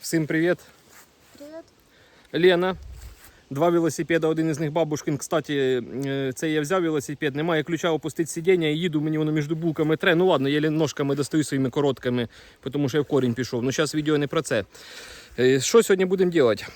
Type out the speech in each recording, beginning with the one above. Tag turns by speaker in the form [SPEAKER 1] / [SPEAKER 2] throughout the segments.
[SPEAKER 1] Всім привіт.
[SPEAKER 2] Привет.
[SPEAKER 1] Лена. Два велосипеда, один із них бабушкин. Кстати, е, це я взяв велосипед, немає ключа опустити сидіння і їду, мені воно між булками тре. Ну ладно, я ножками достаю своїми короткими, тому що я в корінь пішов. Ну зараз відео не про це. Е, Що сьогодні будемо робити?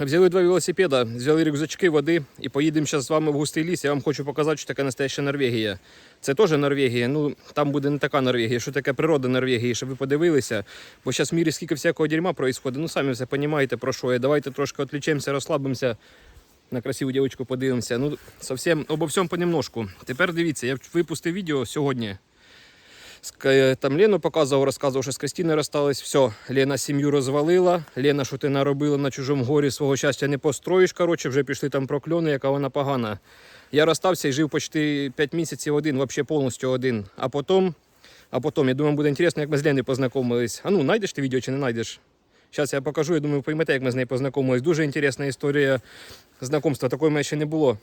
[SPEAKER 1] Взяли два велосипеда, взяли рюкзачки води і поїдемо зараз з вами в густий ліс. Я вам хочу показати, що таке настояща Норвегія. Це теж Норвегія, ну там буде не така Норвегія, що таке природа Норвегії, щоб ви подивилися. Бо зараз в мірі скільки всякого дерьма відбувається, ну самі все розумієте про що я. Давайте трошки відвлечемося, розслабимося. На красиву дівчинку подивимося. Ну, зовсім обо всьому понемножку. Тепер дивіться, я випустив відео сьогодні. К- Там Лену показував, розказував, що з Кристиною розстались. Все, Лена сім'ю розвалила. Лена, що ти наробила на чужому горі, свого щастя не построїш. Коротше, вже пішли там прокльони, яка вона погана. Я розстався і жив почти 5 місяців один, взагалі повністю один. А потім, а потім, я думаю, буде інтересно, як ми з Леною познайомились. А ну, знайдеш ти відео чи не знайдеш? Зараз я покажу, я думаю, поймете, як ми з нею познайомились. Дуже інтересна історія знайомства, такої мене ще не було.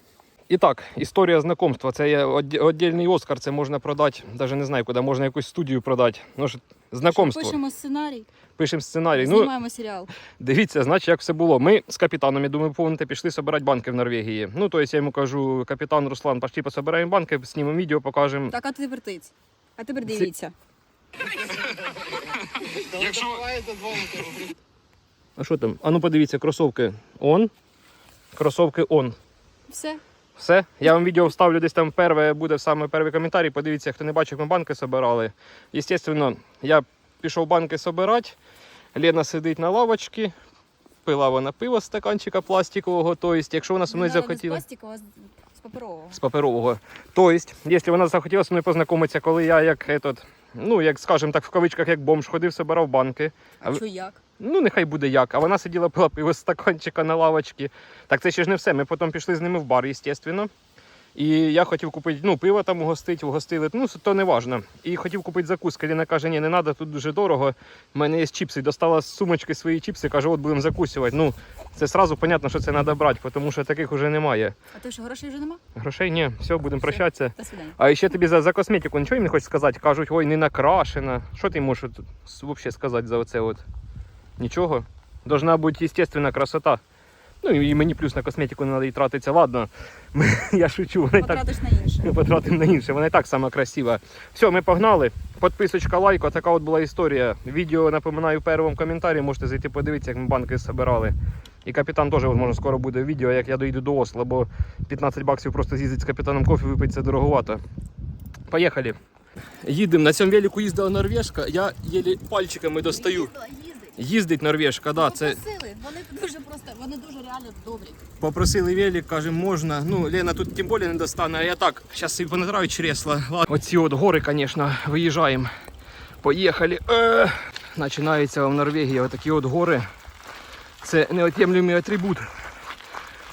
[SPEAKER 1] І так, історія знайомства. Це є віддільний Оскар, це можна продати, навіть не знаю, куди можна якусь студію продати. Ну, ж, знайомство.
[SPEAKER 2] Пишемо сценарій,
[SPEAKER 1] Пишемо сценарій. Ну,
[SPEAKER 2] знімаємо серіал.
[SPEAKER 1] Дивіться, значить, як все було. Ми з капітаном, я думаю, помните, пішли збирати банки в Норвегії. Ну, тобто я йому кажу, капітан Руслан, пошли пособираємо банки, знімемо відео, покажемо.
[SPEAKER 2] Так, а тепер тиць. А тепер дивіться.
[SPEAKER 1] А що там? А ну подивіться, кросовки он, кросовки он.
[SPEAKER 2] Все.
[SPEAKER 1] Все. Я вам відео вставлю десь там перше, буде саме перший коментарі. Подивіться, хто не бачив, ми банки збирали. Естественно, я пішов банки збирати. Лена сидить на лавочці, пила вона пиво з стаканчика пластикового. Тобто, якщо вона зі мною захотіла.
[SPEAKER 2] З паперового.
[SPEAKER 1] з паперового. Тобто, якщо вона захотіла зі мною познайомитися, коли я як этот, ну як скажімо так, в кавичках як бомж ходив, собирав банки. А
[SPEAKER 2] А що як?
[SPEAKER 1] Ну, нехай буде як. А вона сиділа пила пиво з стаканчика на лавочці. Так це ще ж не все. Ми потім пішли з ними в бар, звісно. І я хотів купити ну, пиво там угостити, угостили, ну то не важно. І хотів купити закуски. Ліна каже, ні, не треба, тут дуже дорого. У мене є чіпси. Достала з сумочки свої чіпси, каже, от будемо закусувати. Ну, це одразу зрозуміло, що це треба брати, тому що таких вже немає.
[SPEAKER 2] А ти що, грошей вже нема?
[SPEAKER 1] Грошей ні, все, будемо прощатися.
[SPEAKER 2] До свидання.
[SPEAKER 1] А ще тобі за, за косметику нічого їм не хочеш сказати? Кажуть, ой, не накрашена. Що ти можеш тут взагалі сказати за оце от? Нічого. Должна бути естественна красота. Ну і мені плюс на косметику не треба і тратитися. Ладно, я шучу, вона і так
[SPEAKER 2] на інше.
[SPEAKER 1] ми потратимо на інше, вона і так сама красива. Все, ми погнали. Подписочка, лайк, така от була історія. Відео напоминаю в першому коментарі, можете зайти подивитися, як ми банки збирали. І капітан теж може скоро буде відео, як я доїду до Осло, бо 15 баксів просто з'їздити з капітаном кофе випити це дороговато. Поїхали. Їдемо. На цьому велику їздила норвежка, я єлі пальчиками достаю.
[SPEAKER 2] Їздить.
[SPEAKER 1] Норвежка, да, це
[SPEAKER 2] Попросили, вони дуже просто, вони дуже реально добрі.
[SPEAKER 1] Попросили велик, каже, можна. Ну, Лена тут тим більше не достане, а я так, зараз собі понатираю чресла. Ладно. Оці от гори, звісно, виїжджаємо. Поїхали. Е, Починається в Норвегії отакі от гори. Це неотємлемий атрибут.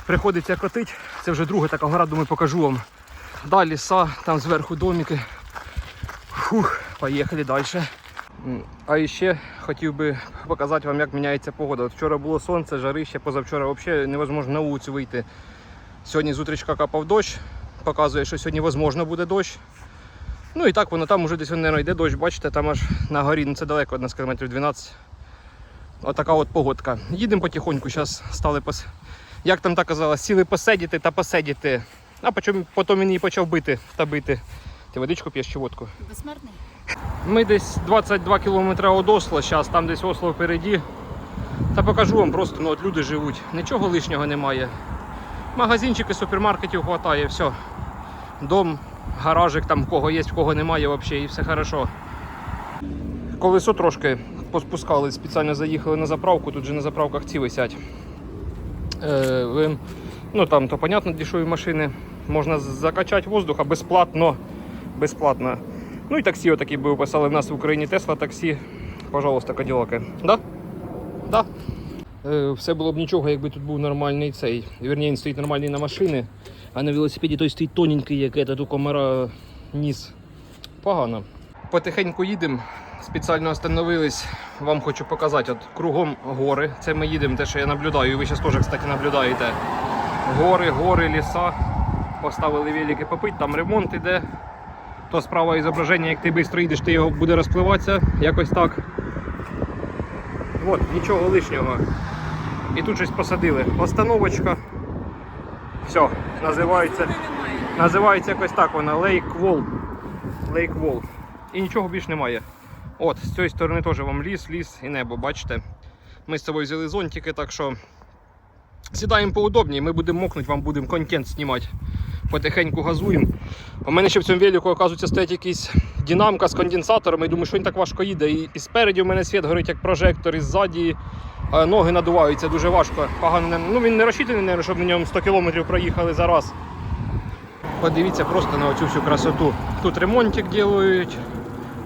[SPEAKER 1] Приходиться котить. Це вже друга така гора, думаю, покажу вам. Далі ліса, там зверху домики. Фух, поїхали далі. А ще хотів би показати вам, як міняється погода. Вчора було сонце, жарище, позавчора взагалі невозможно на вулицю вийти. Сьогодні з капав дощ, показує, що сьогодні можливо буде дощ. Ну і так воно там уже десь не йде дощ, бачите, там аж на горі, ну це далеко, 11 км 12. Отака от погодка. Їдемо потихоньку, зараз стали пос... Як там так казала, сіли посидіти та посидіти. А потім, потім він її почав бити та бити. Ти водичку п'єш чи водку?
[SPEAKER 2] Безсмертний.
[SPEAKER 1] Ми десь 22 кілометри від Осло, зараз там десь Осло впереді. Та покажу вам просто, ну от люди живуть. Нічого лишнього немає. Магазинчики, супермаркетів вистачає, все. Дом, гаражик там в кого є, в кого немає взагалі, і все хорошо. Колесо трошки поспускали, спеціально заїхали на заправку, тут же на заправках ці висять. Е, ну там то понятно дешеві машини. Можна закачати воздуха безплатно. Безплатно. Ну і таксі отакі би писали в нас в Україні Тесла таксі. Пожалуйста, каділаки. Да? Да. Е, все було б нічого, якби тут був нормальний цей. Вірні, він стоїть нормальний на машини, а на велосипеді той стоїть тоненький, як этот у комара ніс. Погано. Потихеньку їдемо. Спеціально остановились. Вам хочу показати. От кругом гори. Це ми їдемо, те, що я наблюдаю. І ви зараз теж, кстати, наблюдаєте. Гори, гори, ліса. Поставили велики попить, там ремонт іде. То справа ізображення, як ти швидко їдеш, ти його буде розпливатися. Якось так. От, нічого лишнього. І тут щось посадили. Остановочка. Все, називається. Називається якось так вона Lake Wall. Lake Wall. І нічого більш немає. От, з цієї сторони теж вам ліс, ліс і небо, бачите. Ми з собою взяли зонтики, так що сідаємо поудобніше, ми будемо мокнути, вам будемо контент знімати. Потихеньку газуємо. У мене ще в цьому велику, оказується, стоять якісь динамка з конденсаторами. Я думаю, що він так важко їде. І, і спереді у мене світ горить як прожектор, і ззаді е, ноги надуваються дуже важко. Погано ну, він не розчитаний, наверно, щоб на ньому 100 км проїхали за раз. Подивіться просто на оцю всю красоту. Тут ремонтик роблять.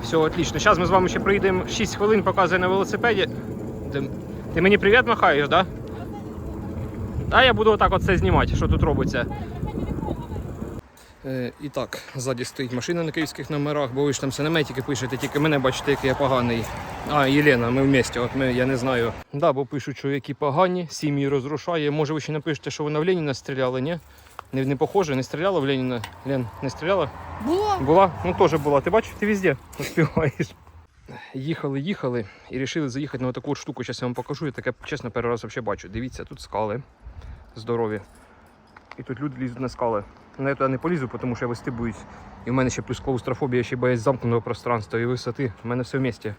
[SPEAKER 1] Все отлично. Зараз ми з вами ще приїдемо 6 хвилин, показує на велосипеді. Ти, ти мені привіт махаєш, так? Да? А я буду отак оце знімати, що тут робиться. Е, і так, ззаді стоїть машина на київських номерах, бо ви ж там синеметики пишете, тільки мене бачите, який я поганий. А, Єлена, ми в місті, от ми, я не знаю. Да, бо пишуть, що які погані, сім'ї розрушає. Може ви ще напишете, що вона в Леніна стріляла, ні? Не, не похоже, не стріляла в Леніна. Лен, не стріляла?
[SPEAKER 2] Було.
[SPEAKER 1] Була? Ну теж була. Ти бачиш, ти везде успіваєш. Їхали, їхали і вирішили заїхати на таку штуку. Зараз я вам покажу. Я таке, чесно, перший раз взагалі бачу. Дивіться, тут скали здорові. І тут люди лізуть на скали. Ну, я туди не полізу, тому що я вистибуюсь. І в мене ще плюс клаустрофобія, ще боязнь замкненого пространства і висоти. У мене все в місті.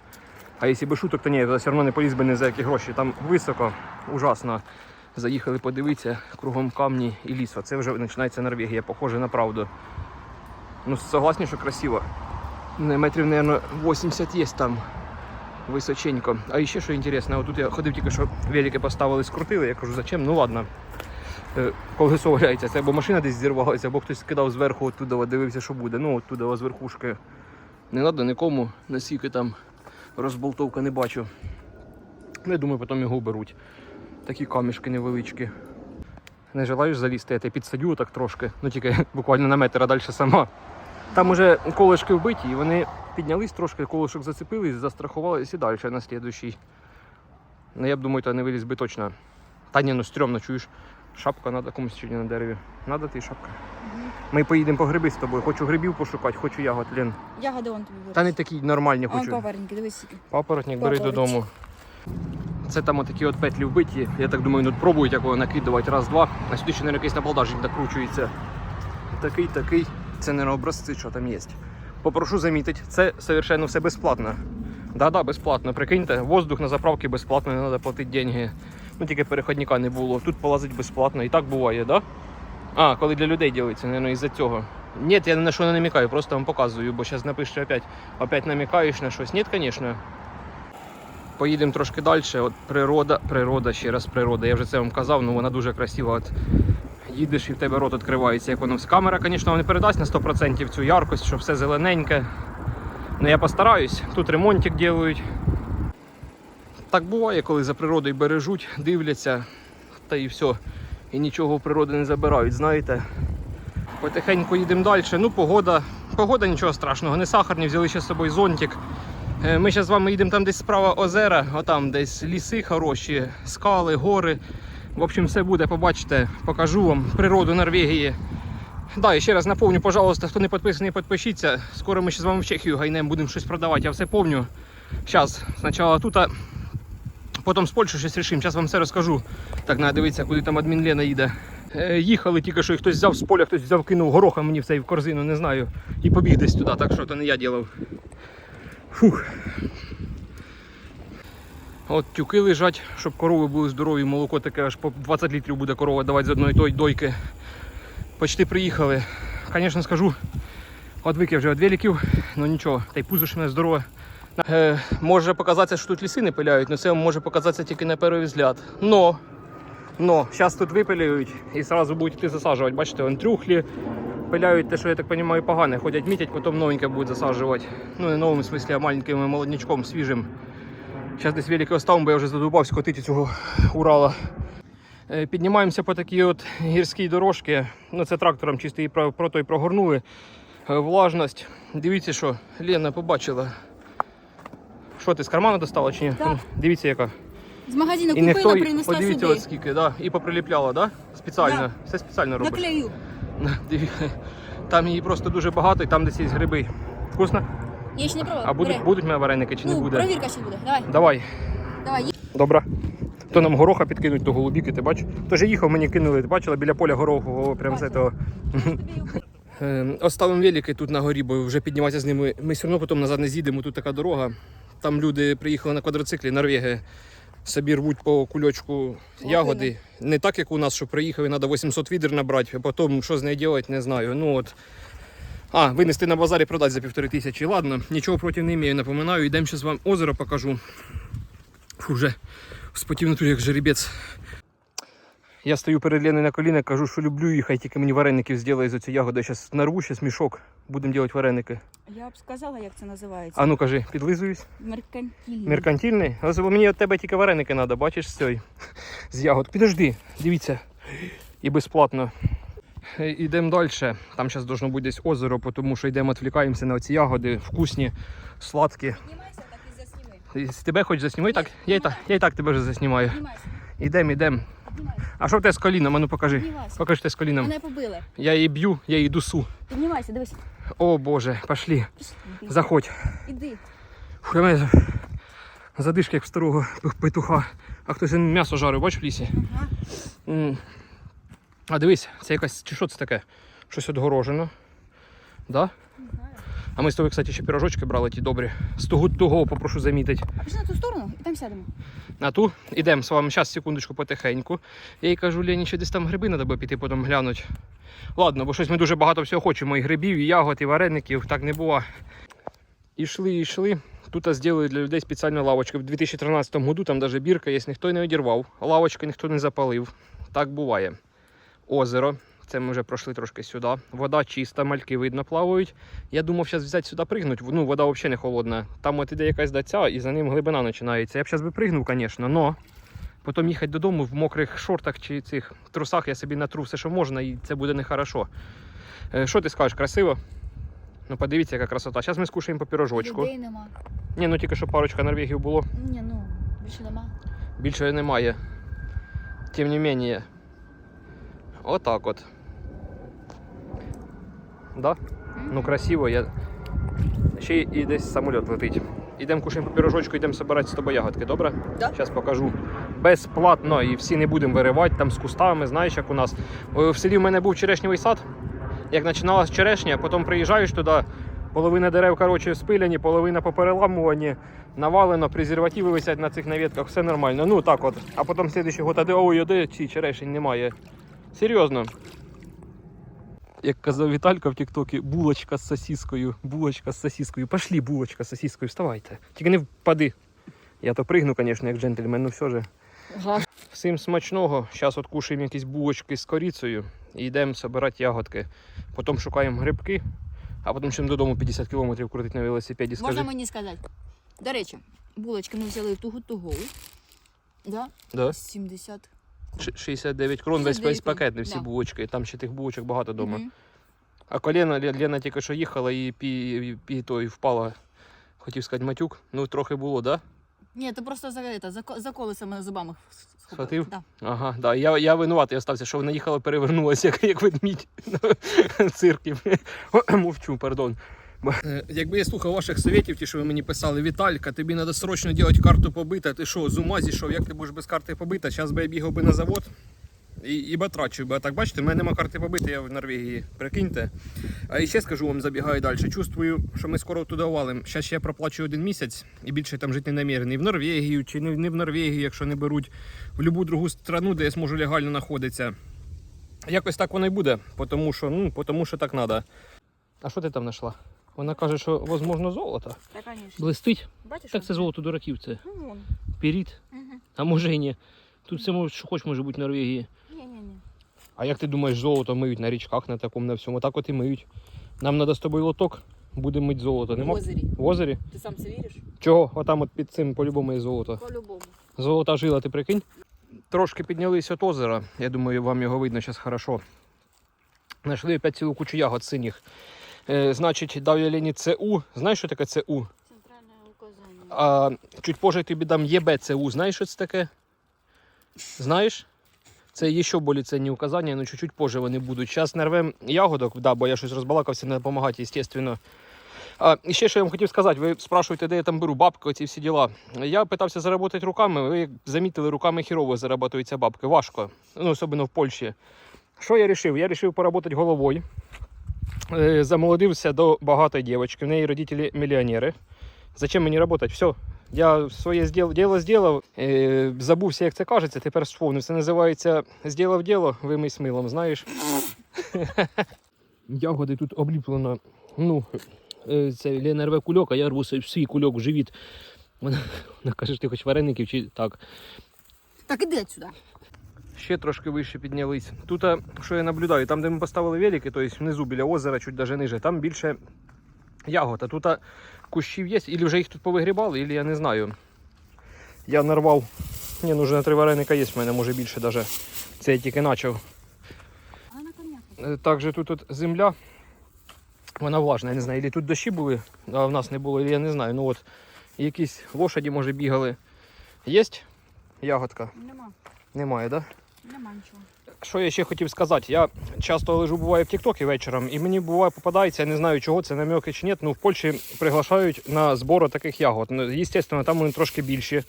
[SPEAKER 1] А якщо би шуток, то ні, я все одно не поліз би ні за які гроші. Там високо, ужасно. Заїхали подивитися, кругом камні і ліс. Це вже починається Норвегія, похоже на правду. Ну, согласні, що красиво. Не, Метрів, мабуть, 80 є там височенько. А ще що інтересно, отут я ходив тільки що велики поставили, скрутили. Я кажу, зачем? Ну ладно. Е, Колесо валяється, це або машина десь зірвалася, або хтось скидав зверху оттуда, дивився, що буде. Ну, оттуда з верхушки. Не треба нікому, наскільки там розболтовка не бачу. Ну, я думаю, потім його беруть. Такі камішки невеличкі. Не желаєш залізти, я тебе підсадю так трошки, ну тільки буквально на метр, а далі сама. Там уже колишки вбиті, і вони піднялись трошки, колишок зацепились, застрахувалися і далі на слідущий. Ну я б думаю, то не виліз би точно. Та ні, ну стрьомно, чуєш. Шапка треба комусь сьогодні на дереві. Надо ти шапка. Ми поїдемо по гриби з тобою. Хочу грибів пошукати, хочу ягод, Лен.
[SPEAKER 2] Ягоди вон тобі.
[SPEAKER 1] Та не такі нормальні
[SPEAKER 2] А он
[SPEAKER 1] хочу.
[SPEAKER 2] папоротники, дивись скільки.
[SPEAKER 1] Папоротник бери
[SPEAKER 2] Папоротник.
[SPEAKER 1] додому. Це там отакі от петлі вбиті. Я так думаю, тут пробують якого накидувати раз-два. На сюди ще якийсь набалдажник накручується. Такий, такий. Це не образці, що там є. Попрошу замітити, це совершенно все безплатно. Да-да, безплатно. Прикиньте, воздух на заправці безплатно, не треба платити деньги. Ну тільки переходника не було. Тут полазить безплатно. І так буває, да? А, коли для людей ділиться, мабуть, із-за цього. Ні, я на що не намікаю, просто вам показую, бо зараз напишете опять, опять намікаєш на щось. Ні, звісно. Поїдемо трошки далі. От природа, природа, ще раз природа. Я вже це вам казав, ну вона дуже красива. От їдеш і в тебе рот відкривається, як воно. Камера, звісно, не передасть на 100% цю яркость, що все зелененьке. Ну я постараюсь. Тут ремонтик роблять. Так буває, коли за природою бережуть, дивляться, та і все. І нічого в природи не забирають, знаєте. Потихеньку їдемо далі. Ну, погода. Погода нічого страшного, не сахарні, взяли ще з собою зонтик. Е, Ми зараз з вами їдемо там десь справа озера, отам десь ліси хороші, скали, гори. В общем, все буде, побачите, покажу вам природу Норвегії. Да, і ще раз напомню, пожалуйста, хто не підписаний, підпишіться. Скоро ми ще з вами в Чехію гайнемо, будемо щось продавати, я все помню. Зараз, спочатку тут, потім з Польщі щось рішимо. Зараз вам все розкажу. Так, треба дивитися, куди там адмін Лена їде. Е, Їхали тільки що і хтось взяв з поля, хтось взяв, кинув гороха мені в цей в корзину, не знаю. І побіг десь туди, так що то не я ділав. Фух. От тюки лежать, щоб корови були здорові, молоко таке аж по 20 літрів буде корова давати з одної той дойки. Почти приїхали. Звісно, скажу, одвик я вже від великів, ну нічого, та й пузо ж мене здорове. Е, може показатися, що тут ліси не пиляють, але це може показатися тільки на перший взгляд. Но, но, зараз тут випиляють і одразу будуть йти засаджувати. Бачите, вон трюхлі, пиляють те, що я так розумію, погане. Ходять мітять, потім новеньке будуть засаджувати. Ну не новим смислі, а маленьким молоднячком свіжим. Зараз десь великий оставимо, бо я вже задубався котити цього Урала. Е, Піднімаємося по такій от гірській дорожці. Ну, це трактором чисто і про, про той прогорнули. Е, Влажність. Дивіться, що Лена побачила. Що ти з кармана достала чи ні?
[SPEAKER 2] Так.
[SPEAKER 1] Дивіться, яка.
[SPEAKER 2] З магазину
[SPEAKER 1] І
[SPEAKER 2] купила,
[SPEAKER 1] той,
[SPEAKER 2] принесла
[SPEAKER 1] подивіться
[SPEAKER 2] сюди.
[SPEAKER 1] от скільки, да? і поприліпляла, да? Спеціально.
[SPEAKER 2] Да.
[SPEAKER 1] Все спеціально робиш.
[SPEAKER 2] Наклею.
[SPEAKER 1] Диві- Там її просто дуже багато і там десь є гриби. Вкусно?
[SPEAKER 2] Я ще не пробувала.
[SPEAKER 1] А будуть,
[SPEAKER 2] Бери.
[SPEAKER 1] будуть в мене вареники чи не
[SPEAKER 2] ну,
[SPEAKER 1] буде?
[SPEAKER 2] Провірка ще буде. Давай.
[SPEAKER 1] Давай.
[SPEAKER 2] Давай.
[SPEAKER 1] Добре. То нам гороха підкинуть до голубіки, ти бачиш? Тож я їхав, мені кинули, ти бачила біля поля гороху, прям з
[SPEAKER 2] Бачила.
[SPEAKER 1] этого. Е, Оставимо велики тут на горі, бо вже підніматися з ними. Ми все одно потім назад не з'їдемо, тут така дорога. Там люди приїхали на квадроциклі, норвеги. Собі рвуть по кульочку ягоди. Не так, як у нас, що приїхав і треба 800 відер набрати, а потім що з нею робити, не знаю. Ну от. А, винести на базарі продати за півтори тисячі. Ладно, нічого проти не маю. Напоминаю, йдемо зараз вам озеро покажу. Фу, вже спотів натурі, як жеребець. Я стою перед Леною на колінах, кажу, що люблю їх, хай тільки мені вареників зробить з цієї ягоди. Я зараз нарву, зараз мішок, будемо робити вареники.
[SPEAKER 2] Я б сказала, як це називається.
[SPEAKER 1] А ну кажи, підлизуюсь.
[SPEAKER 2] Меркантильний?
[SPEAKER 1] Ось мені від тебе тільки вареники треба, бачиш з цієї, з ягод. Підожди, дивіться. І безплатно. Йдемо далі. Там зараз должно бути десь озеро, тому що йдемо, відвлікаємося на ці ягоди, вкусні, сладкі.
[SPEAKER 2] Знімайся, так і засніми.
[SPEAKER 1] Тебе хоч засніми, так? Я і так, я і так тебе вже заснімаю.
[SPEAKER 2] Знімайся,
[SPEAKER 1] Ідемо, ідемо. А що в тебе з коліном? А ну покажи.
[SPEAKER 2] Піднімайся.
[SPEAKER 1] Покажи те з коліном.
[SPEAKER 2] Мене побили.
[SPEAKER 1] Я її б'ю, я її дусу.
[SPEAKER 2] Піднімайся, дивись.
[SPEAKER 1] О боже, пошли.
[SPEAKER 2] Іди.
[SPEAKER 1] Заходь.
[SPEAKER 2] Іди.
[SPEAKER 1] Фу, я мене задишки, як в старого петуха. А хтось м'ясо жарив, бачиш в лісі?
[SPEAKER 2] Ага.
[SPEAKER 1] А дивись, це якась. Чи що це таке? Щось отгорожено. Да?
[SPEAKER 2] Не знаю.
[SPEAKER 1] А ми з тобою, кстати, ще пірожочки брали ті добрі. З того того попрошу замітити.
[SPEAKER 2] А пішли на ту сторону і там сядемо.
[SPEAKER 1] А ту ідемо з вами. Зараз, секундочку, потихеньку. Я їй кажу, Лені, ще десь там гриби треба піти потім глянути. Ладно, бо щось ми дуже багато всього хочемо. І грибів, і ягод, і вареників, так не бува. Ішли, ішли. Тут зробили для людей спеціальну лавочку. В 2013 году там навіть бірка є, ніхто не одірвав. Лавочки ніхто не запалив. Так буває. Озеро. Це ми вже пройшли трошки сюди. Вода чиста, мальки видно плавають. Я думав, зараз взяти сюди пригнути. Ну, вода взагалі не холодна. Там от іде якась даця, і за ним глибина починається. Я б зараз би пригнув, звісно, но потім їхати додому в мокрих шортах чи цих трусах я собі натру все, що можна, і це буде нехорошо. Е, Що ти скажеш, красиво? Ну подивіться, яка красота. Зараз ми скушаємо по пірожочку.
[SPEAKER 2] Людей нема.
[SPEAKER 1] Ні, ну тільки що парочка Норвегів було,
[SPEAKER 2] Ні, ну, більше нема.
[SPEAKER 1] більше немає. Тим не менее. Отак от. Да? Ну красиво, я. Ще і десь самоліт летить. Ідемо кушаємо по пірожочку, йдемо збирати з тобою ягодки, добре?
[SPEAKER 2] Да.
[SPEAKER 1] Зараз покажу. Безплатно і всі не будемо виривати там з кустами, знаєш, як у нас. В селі в мене був черешневий сад. Як починалась черешня, потім приїжджаєш туди, половина дерев коротше, спиляні, половина попереламувані, навалено, презервативи висять на цих навітках, все нормально. Ну так от. А потім слідчий год, а де ой, де ці черешень немає. Серйозно. Як казав Віталька в Тіктокі, булочка з сосіскою, булочка з сосіскою. Пошлі, булочка з сосіскою, вставайте. Тільки не впади. Я то пригну, звісно, як джентльмен, ну все же.
[SPEAKER 2] Ага.
[SPEAKER 1] Всім смачного. Зараз от кушаємо якісь булочки з корицею і йдемо збирати ягодки. Потім шукаємо грибки, а потім ще додому 50 кілометрів крутить на велосипеді. Скажи.
[SPEAKER 2] Можна мені сказати? До речі, булочки ми взяли тугу-тугу. Да?
[SPEAKER 1] Да?
[SPEAKER 2] 70.
[SPEAKER 1] Ш- 69 крон, весь,
[SPEAKER 2] 69
[SPEAKER 1] весь пакет, не всі
[SPEAKER 2] да.
[SPEAKER 1] булочки. Там ще тих булочок багато вдома.
[SPEAKER 2] Мгм.
[SPEAKER 1] А коліна Лє- Лена тільки що їхала і пі, пі той впала. Хотів сказати матюк. Ну трохи було, так? Да?
[SPEAKER 2] Ні, ти просто за, это, за, ко- за колесами зубами схопив.
[SPEAKER 1] Схватив?
[SPEAKER 2] Да.
[SPEAKER 1] Ага, да. Я, я винуватий остався, що вона їхала, перевернулася, як, як ведмідь на циркі. Мовчу, пардон. Е, Якби я слухав ваших советів, ті, що ви мені писали, Віталька, тобі треба срочно робити карту побита. Ти що, з ума зійшов, як ти будеш без карти побита? Зараз би я бігав би на завод і, і батрачив би. А так бачите, в мене нема карти побити, я в Норвегії. Прикиньте. А і ще скажу вам, забігаю далі. Чувствую, що ми скоро туди валимо. Зараз ще я проплачу один місяць і більше там жити не намірений. В Норвегію чи не, в Норвегію, якщо не беруть, в будь-яку другу страну, де я зможу легально знаходитися. Якось так воно і буде, тому що, ну, тому що так треба. А що ти там знайшла? Вона каже, що можливо золото.
[SPEAKER 2] Так, звісно.
[SPEAKER 1] Блистить.
[SPEAKER 2] Бачиш?
[SPEAKER 1] Так це золото дураків це.
[SPEAKER 2] Ну, вон.
[SPEAKER 1] Піріт.
[SPEAKER 2] Мгм.
[SPEAKER 1] А може і ні. Тут все може, що хоч може бути в Норвегії.
[SPEAKER 2] Ні-ні-ні.
[SPEAKER 1] А як ти думаєш, золото миють на річках, на такому, на всьому? Так от і миють. Нам треба з тобою лоток, будемо мити золото.
[SPEAKER 2] В озері.
[SPEAKER 1] В озері?
[SPEAKER 2] Ти сам це віриш?
[SPEAKER 1] Чого? Отам от під цим по-любому є золото.
[SPEAKER 2] По-любому.
[SPEAKER 1] Золота жила, ти прикинь? Трошки піднялись від озера. Я думаю, вам його видно зараз хорошо. Знайшли опять цілу кучу ягод синіх. Е, значить, дав я Лені ЦУ. Знаєш, що таке ЦУ?
[SPEAKER 2] Центральне указання.
[SPEAKER 1] А чуть позже тобі дам ЄБЦУ. Знаєш, що це таке? Знаєш? Це є ще болі цінні указання, але чуть-чуть позже вони будуть. Зараз нарвем ягодок, да, бо я щось розбалакався, не допомагати, звісно. А, і ще що я вам хотів сказати, ви спрашуєте, де я там беру бабки, оці всі діла. Я питався заробити руками, ви замітили, руками хірово зарабатуються бабки. Важко, ну, особливо в Польщі. Що я вирішив? Я вирішив поработати головою. Е, Замолодився до багатої дівчинки, в неї родителі мільйонери. Зачем мені працювати? Все. Я своє діло зробив, е, забувся, як це кажеться, тепер сповнив. Це називається «Зділав діло, вимий з милом, знаєш. Ягоди тут обліплено. Ну, е, це Лена рве кульок, а я рву свій- кульок в живіт. Вона, вона каже, ти хоч вареників чи так.
[SPEAKER 2] Так, іди отсюда.
[SPEAKER 1] Ще трошки вище піднялись. Тут, що я наблюдаю, там, де ми поставили велики, тобто внизу біля озера, чуть даже ниже, там більше ягод. А тут кущів є, і вже їх тут повигрібали, і я не знаю. Я нарвав. Ні, ну вже на три вареника є в мене, може більше даже. Це я тільки почав. Е, Також тут от земля, вона влажна, я не знаю, і тут дощі були, а в нас не було, і я не знаю. Ну от якісь лошаді, може, бігали. Є ягодка?
[SPEAKER 2] Нема.
[SPEAKER 1] Немає, так? Да? Що я ще хотів сказати? Я часто лежу буваю в Тіктокі вечором, і мені буває попадається, я не знаю чого, це намеки чи ні. Ну в Польщі приглашають на збори таких ягод. Ну, звісно, там вони трошки більші.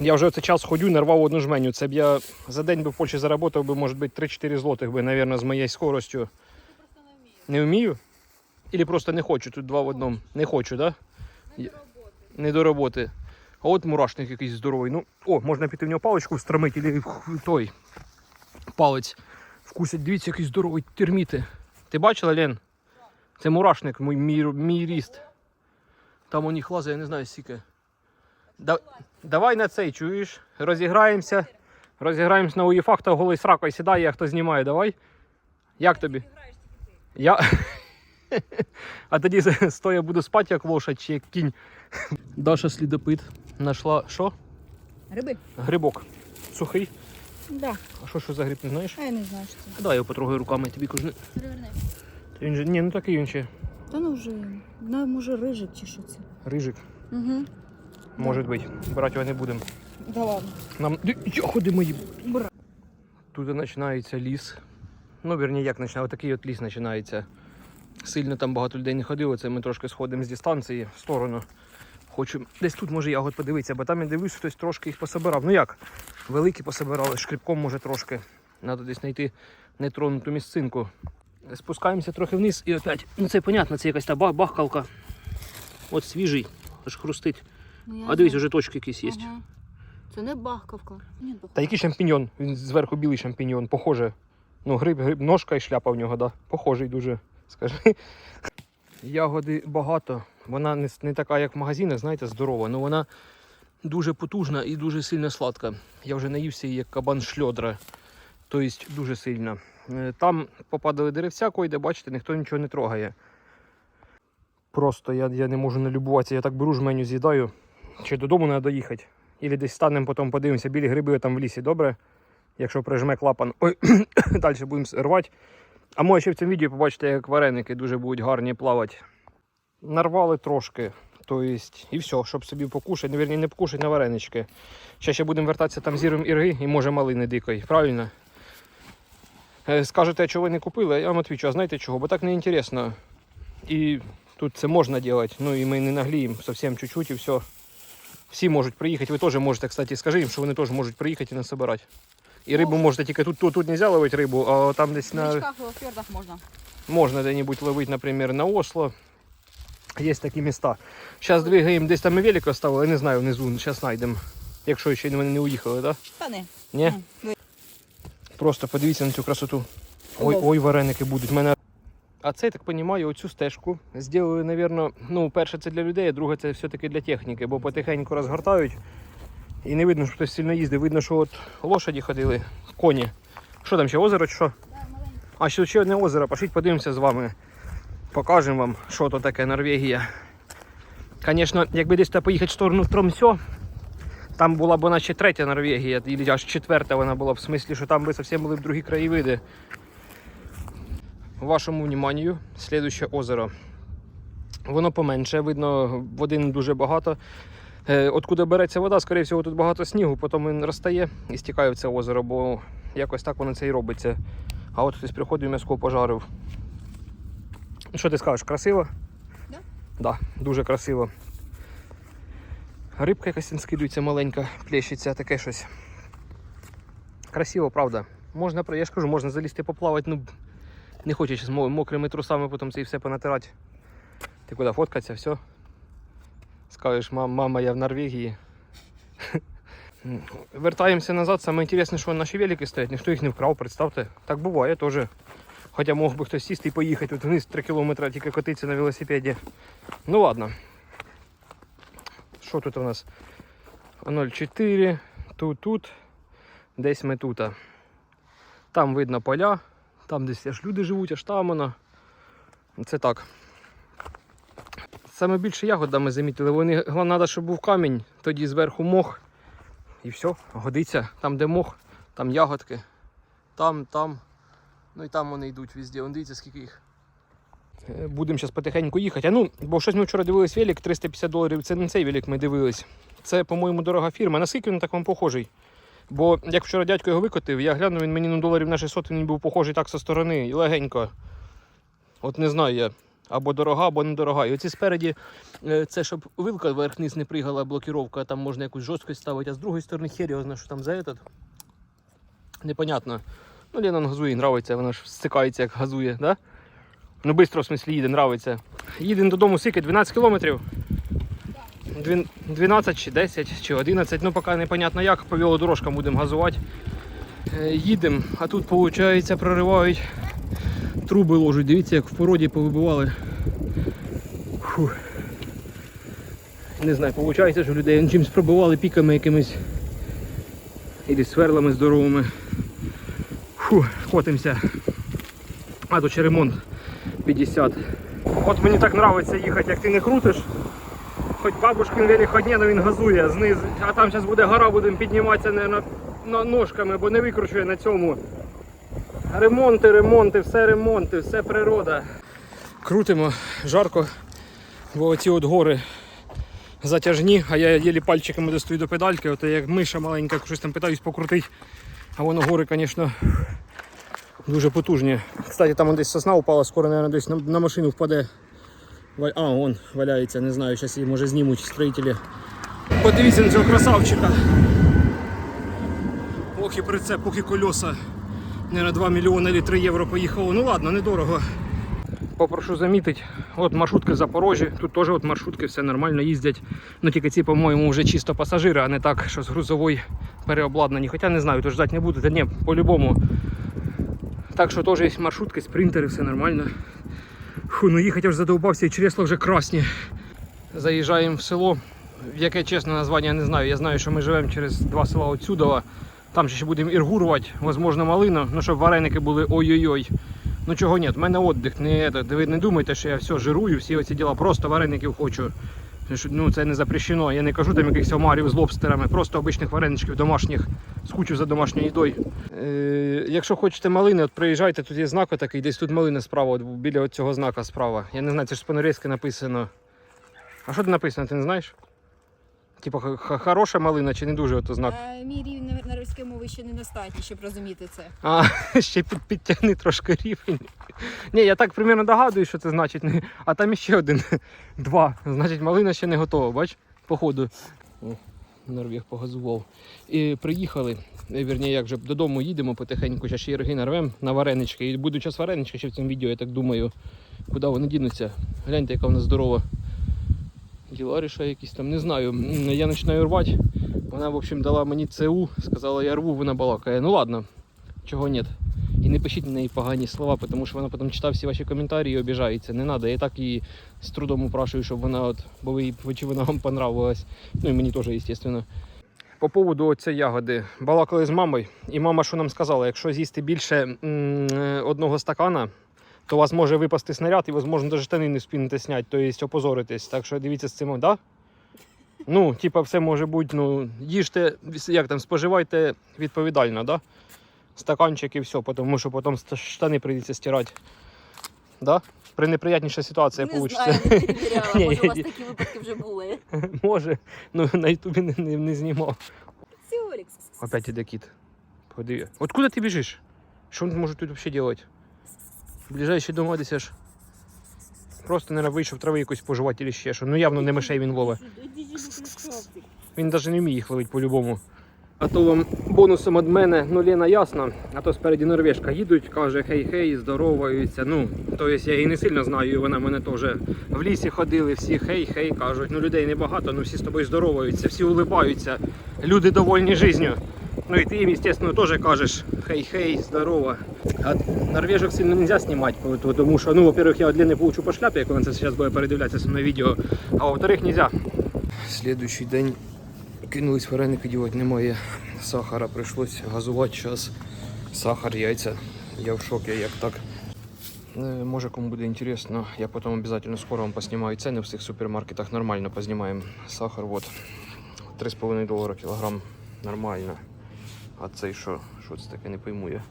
[SPEAKER 1] Я вже цей час ходю, нарвав одну жменю. Це б я за день би в Польщі заработав би, може бути, 3-4 злотих би, мабуть, з моєю скоростю. Не вмію? Ілі просто не хочу, тут два в одному. Не хочу, так? Да? Не до роботи. А от мурашник якийсь здоровий. Ну, о, можна піти в нього паличку встромити, і той палець вкусять. Дивіться, який здоровий терміти. Ти бачила, Лен? Це мурашник, мій, мій, мій ріст. Там у них лазить, я не знаю скільки. Да, давай на цей, чуєш? Розіграємося. Розіграємося на УЄФА, хто голий сракою сідає, а хто знімає, давай. Як тобі? Я. А тоді стоя буду спати, як лошадь чи як кінь. Даша слідопит. Знайшла що?
[SPEAKER 2] Риби?
[SPEAKER 1] Грибок. Сухий.
[SPEAKER 2] Да.
[SPEAKER 1] А що, що за гриб, не знаєш?
[SPEAKER 2] А я не знаю, що це.
[SPEAKER 1] Дай його потрогаю руками, тобі кожне.
[SPEAKER 2] Переверни.
[SPEAKER 1] Він же, ні, ну такий він ще.
[SPEAKER 2] Та ну вже, на, може рижик чи що це.
[SPEAKER 1] Рижик,
[SPEAKER 2] Угу.
[SPEAKER 1] може бути. Брати його не будемо.
[SPEAKER 2] Да ладно.
[SPEAKER 1] Нам. Ягоди мої.
[SPEAKER 2] Бра.
[SPEAKER 1] Тут починається ліс. Ну, вірні, як починає, такий от ліс починається. Сильно там багато людей не ходило, це ми трошки сходимо з дистанції в сторону. Хочу десь тут може ягод подивитися, бо там я дивлюсь, хтось трошки їх пособирав. Ну як? Великі пособирали, шкребком може трошки. Треба десь знайти нетронуту місцинку. Спускаємося трохи вниз і опять. Ну це понятно, це якась та бах- бахкалка. От свіжий, аж хрустить.
[SPEAKER 2] Ну,
[SPEAKER 1] А дивись, вже точки якісь є.
[SPEAKER 2] Ага. Це не бахкавка. Ні, бахкавка.
[SPEAKER 1] Та який шампіньон? Він зверху білий шампіньон, похоже. Ну, гриб, гриб, ножка і шляпа в нього, да. Похожий дуже, скажи. Ягоди багато. Вона не, не така, як в магазинах, знаєте, здорова, але вона дуже потужна і дуже сильно сладка. Я вже наївся її як кабан шльодра. Тобто дуже сильно. Е, Там попадали деревця, койде, бачите, ніхто нічого не трогає. Просто я, я не можу налюбуватися. Я так беру жменю, з'їдаю. Чи додому треба доїхати. Ілі десь станемо, потім подивимося, білі гриби там в лісі, добре? Якщо прижме клапан, ой, далі будемо рвати. А може ще в цьому відео побачите, як вареники дуже будуть гарні плавати. Нарвали трошки. То есть, і все, щоб собі покушати. Ну, вірні, не покушати на варенички. Ще ще будемо вертатися там зіром ірги і може малини дикої. Правильно? Е, Скажете, що ви не купили, я вам відповідаю, а знаєте чого? Бо так не інтересно. І тут це можна робити. Ну і ми не нагліємо зовсім чуть-чуть і все. Всі можуть приїхати. Ви теж можете, кстати, скажи їм, що вони теж можуть приїхати і нас собирати. І рибу можете тільки тут, тут, тут не можна ловити рибу, а там десь
[SPEAKER 2] На
[SPEAKER 1] на,
[SPEAKER 2] річках фьордах можна.
[SPEAKER 1] можна де-небудь ловити, наприклад, на Осло. Є такі міста. Зараз двигаємо, десь там і велик оставили, не знаю, внизу, зараз знайдемо. Якщо ще вони не уїхали, так?
[SPEAKER 2] Та не.
[SPEAKER 1] Ні?
[SPEAKER 2] М,
[SPEAKER 1] Просто подивіться на цю красоту. Ой, ой, вареники будуть. Мене... А це, я так розумію, оцю стежку зробили, напевно, ну, перше це для людей, а друге це все-таки для техніки, бо потихеньку розгортають. І не видно, що хтось сильно їздить. Видно, що от лошаді ходили, коні. Що там ще озеро чи що? А ще ще одне озеро, пошліть подивимося з вами. Покажемо вам, що то таке Норвегія. Звісно, якби десь поїхати в сторону Тромсьо, там була б вона ще третя Норвегія, аж четверта вона була, в смислі, що там би зовсім були б другі краєвиди. Вашому вниманию, слідуще озеро. Воно поменше, видно, води не дуже багато. Е, Откуда береться вода, скоріше всього, тут багато снігу, потім він розтає і стікає в це озеро, бо якось так воно це і робиться. А от хтось приходив м'яско пожарив. Що ти скажеш, красиво?
[SPEAKER 2] Да.
[SPEAKER 1] Да, дуже красиво. Рибка якась скидується маленька, плещеться, таке щось. Красиво, правда. Можна, я ж кажу, можна залізти поплавати, ну не хочеться з мокрими трусами потім це і все понатирати. Ти куди фоткатися, все. Скажеш, мама, я в Норвегії. Вертаємося назад. Саме інтересне, що наші велики стоять, ніхто їх не вкрав, представте. Так буває теж. Хоча мог би хтось сісти і поїхати тут вниз 3 кілометри, тільки котитися на велосипеді. Ну ладно. Що тут у нас? 0,4, тут, тут, десь ми тут. Там видно поля, там десь аж люди живуть, аж там воно. Це так. Саме більше ягода ми замітили. Вони треба, щоб був камінь, тоді зверху мох. І все, годиться. Там, де мох, там ягодки. Там, там. Ну і там вони йдуть везде. Вон дивіться, скільки їх. Е, Будемо зараз потихеньку їхати. А ну, бо щось ми вчора дивились велик, 350 доларів. Це не цей велик ми дивились. Це, по-моєму, дорога фірма. Наскільки він так вам похожий? Бо як вчора дядько його викотив, я глянув, він мені на доларів на 600 він був похожий так зі сторони і легенько. От не знаю я. Або дорога, або недорога. І оці спереді, е, це щоб вилка вверх-низ не пригала, блокіровка, там можна якусь жорсткость ставити, а з другої сторони хер його знає, що там за этот. Непонятно. Ну, Лена газує, нравиться, вона ж стикається, як газує, да? Ну, швидко, в смислі, їде, нравиться. Їдемо додому скільки? 12 кілометрів? 12 чи 10 чи 11, ну поки непонятно як, по велодорожкам будемо газувати. Е, Їдемо, а тут, виходить, проривають труби ложать. Дивіться, як в породі повибивали. Фух. Не знаю, виходить, що людей чимось пробивали піками якимись. Ілі сверлами здоровими. Фу, котимося. А тут ще ремонт 50. От мені так подобається їхати, як ти не крутиш. Хоч бабушкин велик одне, але він газує знизу. А там зараз буде гора, будемо підніматися на ножками, бо не викручує на цьому. Ремонти, ремонти, все ремонти, все природа. Крутимо, жарко, бо оці от гори затяжні, а я єлі пальчиками достаю до педальки, от як миша маленька, щось там питаюсь покрутити. А воно гори, звісно, дуже потужні. Кстати, там десь сосна упала, скоро, мабуть, десь на, машину впаде. А, вон валяється, не знаю, зараз її може знімуть строїтелі. Подивіться на цього красавчика. Ох і прицеп, ох і колеса. Не на 2 мільйони або 3 євро поїхало. Ну ладно, недорого. Попрошу замітити, от маршрутки в Запорожжі, тут теж от маршрутки все нормально їздять. Ну тільки ці, по-моєму, вже чисто пасажири, а не так, що з грузової переобладнані. Хоча не знаю, то ждати не буду. Та ні, по-любому. Так що теж є маршрутки, спринтери, все нормально. Фу, ну їхати аж задовбався і чресла вже красні. Заїжджаємо в село, в яке чесне названня я не знаю. Я знаю, що ми живемо через два села отсюдова. Там ще будемо іргурувати, можливо, малина, ну щоб вареники були ой-ой-ой. Ну чого ні, в мене віддих, не, ви не думайте, що я все жирую, всі оці діла, просто вареників хочу. Ну це не запрещено. Я не кажу там якихось омарів з лобстерами, просто обичних вареничків домашніх, скучу за домашньою їдою. Е, якщо хочете малини, от приїжджайте, тут є знак такий, десь тут малина справа, от біля цього знака справа. Я не знаю, це ж по-норейськи написано. А що тут написано, ти не знаєш? Х- хороша малина чи не дуже ото знак?
[SPEAKER 2] Е, Мій рівень на російській мови ще недостатній, щоб розуміти це.
[SPEAKER 1] А, ще під, підтягни трошки рівень. Ні, я так примерно догадую, що це значить. Не- А там іще один. Два. Значить, малина ще не готова, бач? Походу. О, Норвег погазував. І приїхали. е, Вірні, як же додому їдемо потихеньку, ще ще ірги нарвем на варенички. І будуть час варенички ще в цьому відео, я так думаю. Куди вони дінуться? Гляньте, яка вона здорова. Діла рішає якісь там, не знаю. Я починаю рвати. Вона, в общем, дала мені ЦУ, сказала, я рву, вона балакає. Ну ладно, чого ні. І не пишіть на неї погані слова, тому що вона потім читає всі ваші коментарі і обіжається. Не треба. Я так її з трудом упрашую, щоб вона от, бо ви, чи вона вам понравилась. Ну і мені теж, звісно. По поводу цієї ягоди. Балакали з мамою, і мама що нам сказала, якщо з'їсти більше м, е, одного стакана, то у вас може випасти снаряд і, можливо, навіть штани не спінете зняти, тобто опозоритись. Так що дивіться з цим, да? Ну, типа, все може бути, ну, їжте, як там, споживайте відповідально, да? Стаканчик і все, тому що потім штани прийдеться стирати. Да? При неприятніша ситуація
[SPEAKER 2] не
[SPEAKER 1] вийде.
[SPEAKER 2] знаю, не перевіряла. Може, у вас такі випадки вже були.
[SPEAKER 1] Може, ну на ютубі не, не, не знімав. Опять іде кіт. Подиви. От куди ти біжиш? Що він може тут взагалі робити? Ближайший десь аж Просто не вийшов трави якусь пожувати чи ще що. Ну явно не мишей він ловить. Він навіть не вміє їх ловити по-любому. А то вам бонусом від мене, ну Лена ясно, а то спереді норвежка їдуть, каже хей-хей, здороваються. Ну, тобто я її не сильно знаю, і вона мене теж в лісі ходили, всі хей-хей кажуть. Ну людей небагато, ну всі з тобою здороваються, всі улибаються, люди довольні життю. Ну і ти їм, звісно, теж кажеш хей-хей, здорово. А норвежок сильно не можна знімати, то- тому ну, во-первых, я Лени получу по шляпі, як вона це зараз буде передивлятися на відео, а во-вторых, не можна. Слідуючий день кинулись вареники дівати, немає сахара, прийшлось газувати зараз. Сахар, яйця. Я в шокі, як так. Е, Може кому буде інтересно, я потім обов'язково скоро вам поснімаю ціни в цих супермаркетах. Нормально познімаємо. Сахар, от 3,5 долара кілограм. Нормально. А цей що? Що це таке, не пойму я.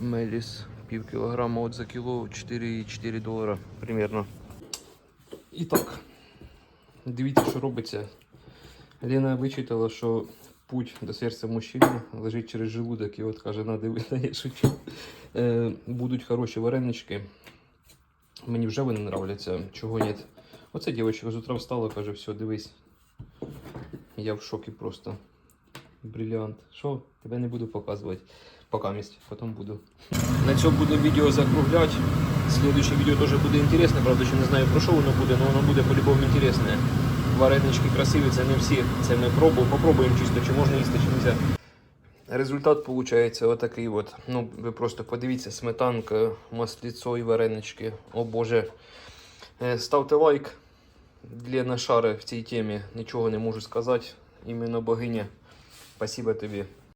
[SPEAKER 1] Меліс, пів кілограма от за кіло, 4,4 долара примерно. І так, дивіться, що робиться. Лена вичитала, що путь до серця мужчини лежить через желудок. І от каже, на дивитися, я шучу. Е, будуть хороші варенички. Мені вже вони нравляться, чого ні. Оце дівчинка з утра встала, каже, все, дивись. Я в шокі просто. Бриллиант. Що? Тебе не буду показувати. Пока місць, потім буду. На цьому буду відео закругляти. Слідуюче відео теж буде інтересне, правда, ще не знаю про що воно буде, але воно буде по-любому інтересне. Варенички красиві, це не всі. Це ми пробуємо, попробуємо чисто, чи можна їсти, чи нельзя. Результат виходить отакий от. Ну, ви просто подивіться, сметанка, масліцо і варенички. О Боже. Е, Ставте лайк. Для нашари в цій темі нічого не можу сказати. Іменно богиня. Спасибо тобі.